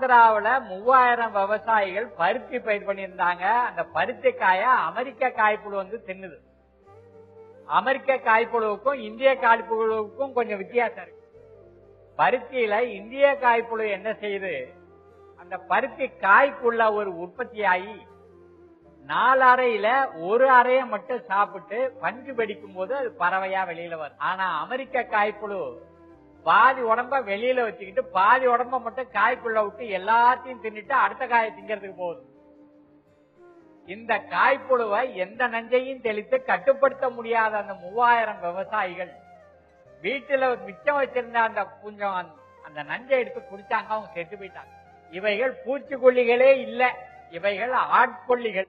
ஆந்திராவில மூவாயிரம் விவசாயிகள் பருத்தி பயிர் பண்ணியிருந்தாங்க. அந்த பருத்தி காய அமெரிக்க காய்ப்புழு வந்து தின்னுது. அமெரிக்க காய்ப்புழுவுக்கும் இந்திய காய்ப்புழுவுக்கும் கொஞ்சம் வித்தியாசம் இருக்கு. பருத்தியில இந்திய காய்ப்புழு என்ன செய்யுது? அந்த பருத்தி காய்க்குள்ள ஒரு உற்பத்தி ஆகி நாலு அறையில ஒரு அறைய மட்டும் சாப்பிட்டு பஞ்சு வெடிக்கும் போது அது பறவையா வெளியில வரும். ஆனா அமெரிக்க காய்ப்புழு பாதி உடம்ப வெளியில வச்சுக்கிட்டு பாதி உடம்ப மட்டும் காய்க்குள்ள விட்டு எல்லாத்தையும் தின்னுட்டு அடுத்த காயை திங்கிறதுக்கு போகுது. இந்த காய்ப்புழுவை எந்த நஞ்சையும் தெளித்து கட்டுப்படுத்த முடியாத அந்த மூவாயிரம் விவசாயிகள் வீட்டுல மிச்சம் வச்சிருந்த அந்த கொஞ்சம் அந்த- நஞ்சை எடுத்து குடிச்சாங்க அவங்க செத்து போயிட்டாங்க. இவைகள் பூச்சிக்கொல்லிகளே இல்லை இவைகள் ஆட்கொல்லிகள்.